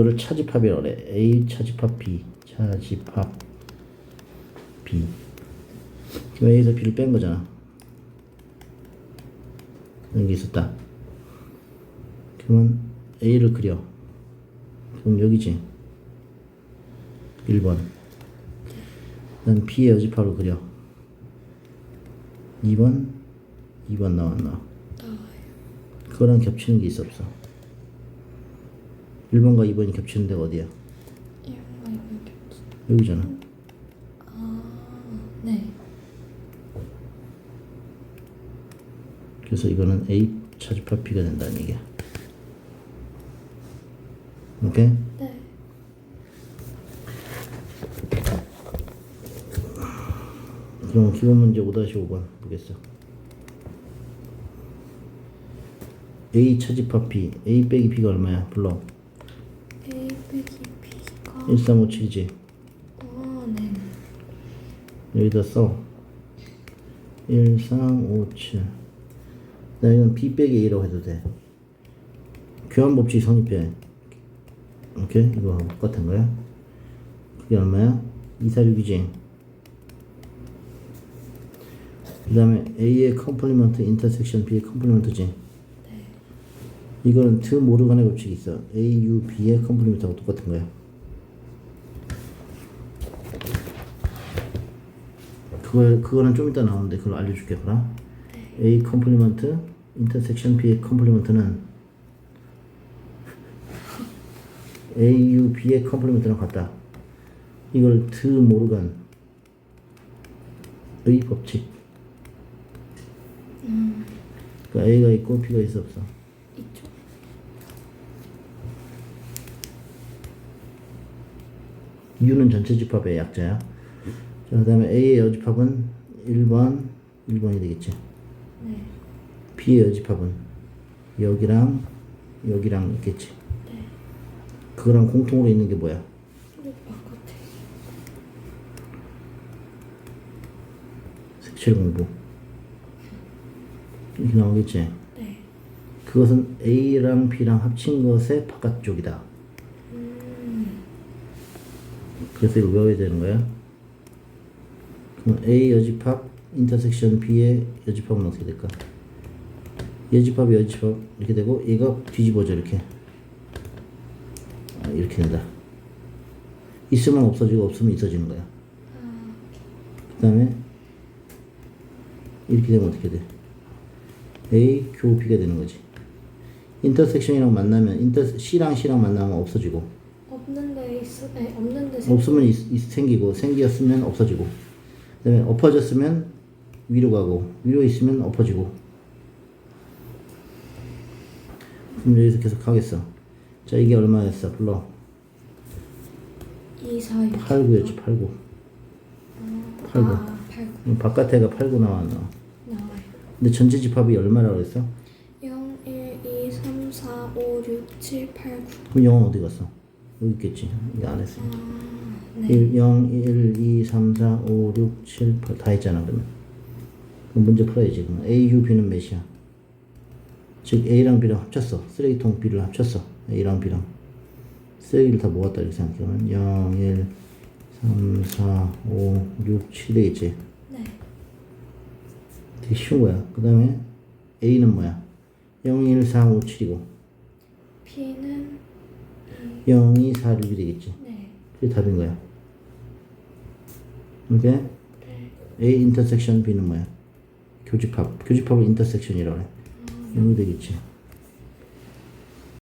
이거를 차집합이라고 그래. A 차집합 B. 차집합 B. 지금 A에서 B를 뺀 거잖아. 그런 게 있었다. 그러면 A를 그려. 그럼 여기지. 1번. 난 B의 여집합을 그려. 2번. 2번 나왔나? 그거랑 겹치는 게 있어 없어? 1번과 2번이 겹치는 데가 어디야? 이런거 이렇게. 여기잖아. 아, 네. 그래서 이거는 A 차집합 B가 된다는 얘기야. 오케이? 네. 그럼 기본 문제 5-5번 보겠어. A 차집합 B. A 빼기 B가 얼마야? 불러. A 빼기 B가. 1357이지. 아, 네. 여기다 써. 1357. 나 이건 B 빼기 A라고 해도 돼. 교환 법칙 성립해. 오케이? 이거 하고 똑같은 거야. 그게 얼마야? 246이지. 그 다음에 A의 컴플리먼트 인터섹션 B의 컴플리먼트지. 이거는 드 모르간의 법칙이 있어. A, U, B의 컴플리먼트하고 똑같은 거야. 그거 그거는 좀 이따 나오는데 그걸 알려줄게 그럼. A 컴플리먼트 인터섹션 B의 컴플리먼트는 A, U, B의 컴플리먼트랑 같다. 이걸 드 모르간의 법칙. 그러니까 A가 있고 B가 있어 없어. 이쪽. U는 전체 집합의 약자야. 자, 그 다음에 A의 여집합은 1번, 1번이 되겠지. 네. B의 여집합은 여기랑 여기랑 있겠지. 네. 그거랑 공통으로 있는 게 뭐야? 바깥에. 색칠 공부. 이렇게 나오겠지. 네. 그것은 A랑 B랑 합친 것의 바깥쪽이다. 음. 그래서 이걸 외워야 되는 거야. 그럼 A 여집합 인터섹션 B의 여집합은 어떻게 될까? 여집합이 여집합 이렇게 되고 얘가 뒤집어져 이렇게 아, 이렇게 된다. 있으면 없어지고 없으면 있어지는 거야. 그 다음에 이렇게 되면 어떻게 돼? A 교 B가 되는 거지. 인터섹션이랑 만나면 인터 C랑 C랑 만나면 없어지고 없는데 있어. 네, 없는데 생. 없으면 있, 있- 생기고 생겼으면 없어지고 그다음에 엎어졌으면 위로 가고 위로 있으면 엎어지고 그럼 여기서 계속 가겠어 자 이게 얼마였어 불러 2, 4, 6. 89였지 89 89 아, 8, 9. 그럼 바깥에가 89 나왔나 나와요. 근데 전체 집합이 얼마라고 그랬어? 0, 1, 2, 3, 4, 5, 6, 7, 8, 9. 그럼 0은 어디 갔어? 여기 있겠지 이거 안 했어 아, 네. 1, 0, 1, 2, 3, 4, 5, 6, 7, 8다 했잖아 그러면. 그럼 문제 풀어야지 그럼 A, U, B는 몇이야? 즉 A랑 B랑 합쳤어. 쓰레기통 B를 합쳤어. A랑 B랑. 쓰레기를 다 모았다 이렇게 생각하면. 0, 1, 3, 4, 5, 6, 7 되겠지? 네. 되게 쉬운 거야. 그 다음에 A는 뭐야? 0, 1, 4, 5, 7이고. B는 0, 2, 4, 6이 되겠지? 네. 그게 답인 거야 이? 네. A 인터섹션 B는 뭐야? 교집합. 교집합을 인터섹션이라고 해. 0이 되겠지.